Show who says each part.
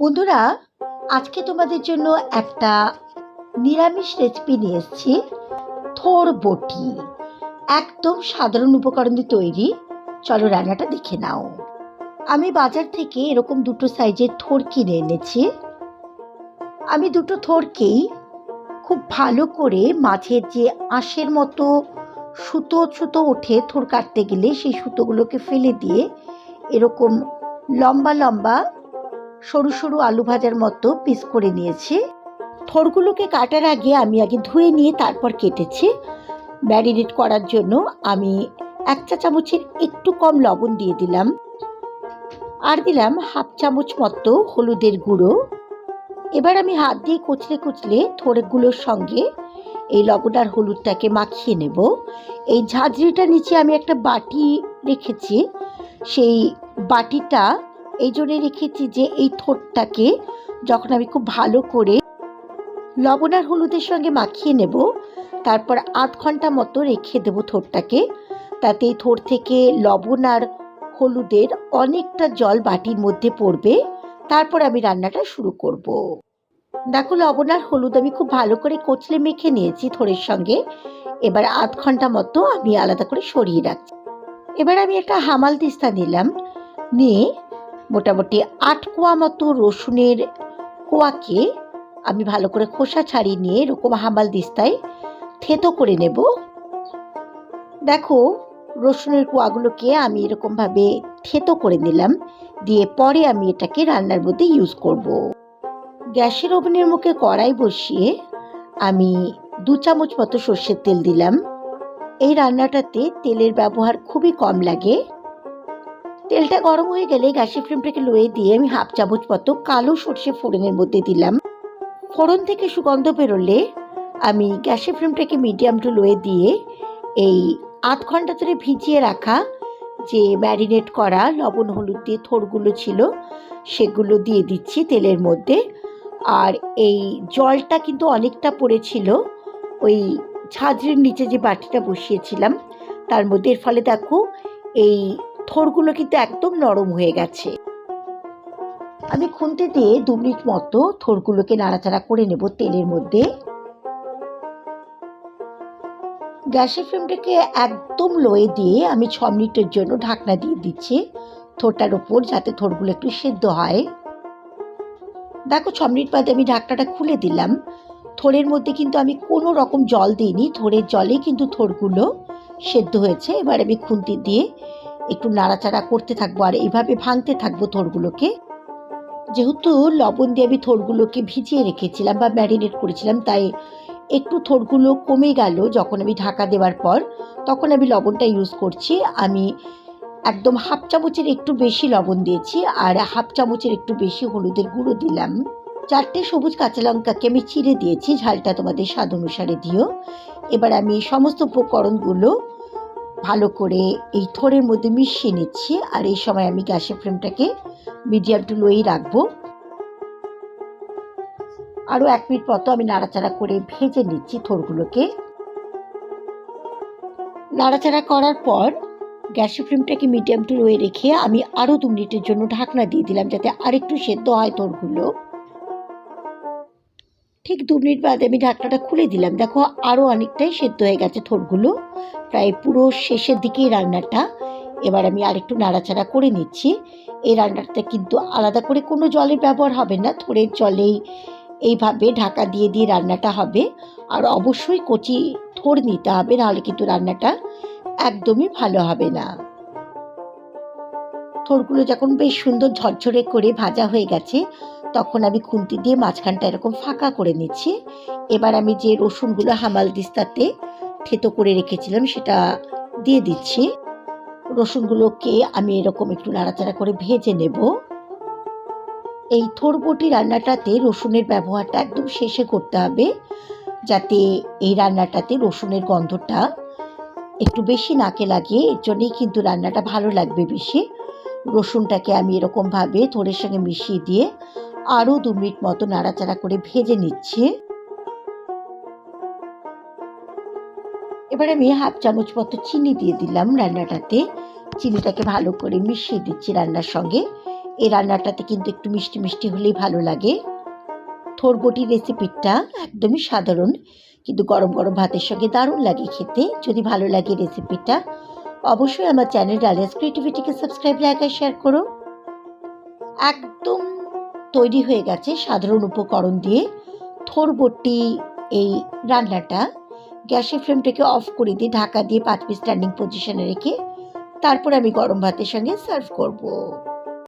Speaker 1: বন্ধুরা, আজকে তোমাদের জন্য একটা নিরামিষ রেসিপি নিয়ে এসেছি, থোর বটি। একদম সাধারণ উপকরণ দিয়ে তৈরি। চলো রান্নাটা দেখে নাও। আমি বাজার থেকে এরকম দুটো সাইজের থোর কিনে এনেছি। আমি দুটো থোরকেই খুব ভালো করে মাঝের যে আঁশের মতো সুতো সুতো ওঠে থোর কাটতে গেলে, সেই সুতোগুলোকে ফেলে দিয়ে এরকম লম্বা লম্বা সরু সরু আলু ভাজার মতো পিস করে নিয়েছি। থোরগুলোকে কাটার আগে আমি আগে ধুয়ে নিয়ে তারপর কেটেছি। ম্যারিনেট করার জন্য আমি এক চা চামচের একটু কম লবণ দিয়ে দিলাম। আর দিলাম হাফ চামচ মতো হলুদের গুঁড়ো। এবার আমি হাত দিয়ে কুচলে কুচলে থোড়গুলোর সঙ্গে এই লবণ আর হলুদটাকে মাখিয়ে নেব। এই ঝাঁঝরিটার নিচে আমি একটা বাটি রেখেছি। সেই বাটিটা এই জন্যে রেখেছি যে এই থোটটাকে যখন আমি খুব ভালো করে লবণ আর হলুদের সঙ্গে মাখিয়ে নেব, তারপর আধ ঘণ্টা মতো রেখে দেবো থোটটাকে তাতে এই থোট থেকে লবণ আর হলুদের অনেকটা জল বাটির মধ্যে পড়বে। তারপর আমি রান্নাটা শুরু করব। দেখো, লবণ আর হলুদ আমি খুব ভালো করে কচলে মেখে নিয়েছি থোড়ের সঙ্গে। এবার আধ ঘণ্টা মতো আমি আলাদা করে সরিয়ে রাখছি। এবার আমি একটা হামাল দিস্তা নিলাম। নিয়ে মোটামুটি আট কোয়া মতো রসুনের কোয়াকে আমি ভালো করে খোসা ছাড়িয়ে নিয়ে এরকম হামাল দিস্তায় থেতো করে নেব। দেখো, রসুনের কোয়াগুলোকে আমি এরকমভাবে থেতো করে নিলাম, দিয়ে পরে আমি এটাকে রান্নার মধ্যে ইউজ করব। গ্যাসের ওভেনের মুখে কড়াই বসিয়ে আমি দু চামচ মতো সর্ষের তেল দিলাম। এই রান্নাটাতে তেলের ব্যবহার খুবই কম লাগে। তেলটা গরম হয়ে গেলে গ্যাসের ফ্লেমটাকে লোয়ে দিয়ে আমি হাফ চামচ মতো কালো সর্ষে ফোড়নের মধ্যে দিলাম। ফোড়ন থেকে সুগন্ধ বেরোলে আমি গ্যাসের ফ্লেমটাকে মিডিয়াম টু লোয়ে দিয়ে এই আধ ঘণ্টা ধরে ভিজিয়ে রাখা যে ম্যারিনেট করা লবণ, হলুদ দিয়ে থোড়গুলো ছিল, সেগুলো দিয়ে দিচ্ছি তেলের মধ্যে। আর এই জলটা কিন্তু অনেকটা পড়েছিল, ওই ঝাঁঝরির নিচে যে বাটিটা বসিয়েছিলাম, তার মধ্যে। এর ফলে দেখো, এই থোড়গুলো কিন্তু একদম নরম হয়ে গেছে। আমি খুন্তি দিয়ে দু মিনিট মতো থোড়গুলোকে নাড়াচাড়া করে নেব তেলের মধ্যে। গ্যাসের ফ্লেমটাকে একদম লোয়ে দিয়ে আমি ছ মিনিটের জন্য ঢাকনা দিয়ে দিচ্ছি থোরটার ওপর যাতে থোরগুলো একটু সেদ্ধ হয়। দেখো ছ মিনিট বাদে আমি ঢাকনাটা খুলে দিলাম। থোরের মধ্যে কিন্তু আমি কোনো রকম জল দিইনি। থোরের জলে কিন্তু থোরগুলো সেদ্ধ হয়েছে। এবার আমি খুন্তি দিয়ে একটু নাড়াচাড়া করতে থাকব আর এইভাবে ভাঙতে থাকব থোড়গুলোকে যেহেতু লবণ দিয়ে আমি থোড়গুলোকে ভিজিয়ে রেখেছিলাম বা ম্যারিনেট করেছিলাম, তাই একটু থোড়গুলো কমে গেল যখন আমি ঢাকা দেওয়ার পর। তখন আমি লবণটা ইউজ করছি। আমি একদম হাফ চামচের একটু বেশি লবণ দিয়েছি আর হাফ চামচের একটু বেশি হলুদের গুঁড়ো দিলাম। চারটে সবুজ কাঁচা লঙ্কাকে আমি চিড়ে দিয়েছি, ঝালটা তোমাদের স্বাদ অনুসারে দিও। এবার আমি সমস্ত উপকরণগুলো ভালো করে এই থোড়ের মধ্যে মিশিয়ে নিচ্ছি, আর এই সময় আমি গ্যাসের ফ্লেমটাকে মিডিয়াম টু লোই রাখব। আরও এক মিনিট মতো আমি নাড়াচাড়া করে ভেজে নিচ্ছি থোড়গুলোকে নাড়াচাড়া করার পর গ্যাসের ফ্লেমটাকে মিডিয়াম টু লোয়ে রেখে আমি আরও দু মিনিটের জন্য ঢাকনা দিয়ে দিলাম, যাতে আরেকটু সেদ্ধ হয় থোড়গুলো ঠিক দু মিনিট বাদে আমি ঢাকনাটা খুলে দিলাম। দেখো আরও অনেকটাই সেদ্ধ হয়ে গেছে থোড়গুলো প্রায় পুরো শেষের দিকেই রান্নাটা। এবার আমি আরেকটু নাড়াচাড়া করে নিচ্ছি। এই রান্নাটা কিন্তু আলাদা করে কোনো জলের ব্যবহার হবে না। থোড়ের জলেই এইভাবে ঢাকা দিয়ে দিয়ে রান্নাটা হবে। আর অবশ্যই কচি থোড় নিতে হবে, নাহলে কিন্তু রান্নাটা একদমই ভালো হবে না। থোড়গুলো যখন বেশ সুন্দর ঝরঝরে করে ভাজা হয়ে গেছে তখন আমি খুন্তি দিয়ে মাঝখানটা এরকম ফাঁকা করে নিচ্ছি। এবার আমি যে রসুনগুলো হামাল দিস্তাতে থেতো করে রেখেছিলাম সেটা দিয়ে দিচ্ছি। রসুনগুলোকে আমি এরকম একটু নাড়াচাড়া করে ভেজে নেব। এই থোরবটি রান্নাটাতে রসুনের ব্যবহারটা একদম শেষে করতে হবে, যাতে এই রান্নাটাতে রসুনের গন্ধটা একটু বেশি নাকে লাগে এর জন্যেই কিন্তু রান্নাটা ভালো লাগবে বেশি। রসুনটাকে আমি এরকমভাবে থোড়ের সঙ্গে মিশিয়ে দিয়ে আরও দু মিনিট মতো নাড়াচাড়া করে ভেজে নিচ্ছি। এবার আমি হাফ চামচ মতো চিনি দিয়ে দিলাম রান্নাটাতে। চিনিটাকে ভালো করে মিশিয়ে দিচ্ছি রান্নার সঙ্গে। এই রান্নাটাতে কিন্তু একটু মিষ্টি মিষ্টি হলেই ভালো লাগে। থোরবটি রেসিপিটা একদমই সাধারণ, কিন্তু গরম গরম ভাতের সঙ্গে দারুণ লাগে খেতে। যদি ভালো লাগে রেসিপিটা, অবশ্যই আমার চ্যানেল ডালিয়াস ক্রিয়েটিভিটিকে সাবস্ক্রাইব, লাইক আর শেয়ার করো। একদম তৈরি হয়ে গেছে সাধারণ উপকরণ দিয়ে। থোরবটি এই রান্নাটা গ্যাসের ফ্লেমটাকে অফ করে দিয়ে ঢাকা দিয়ে পাঁচ মিনিট স্ট্যান্ডিং পজিশনে রেখে তারপর আমি গরম ভাতের সঙ্গে সার্ভ করব।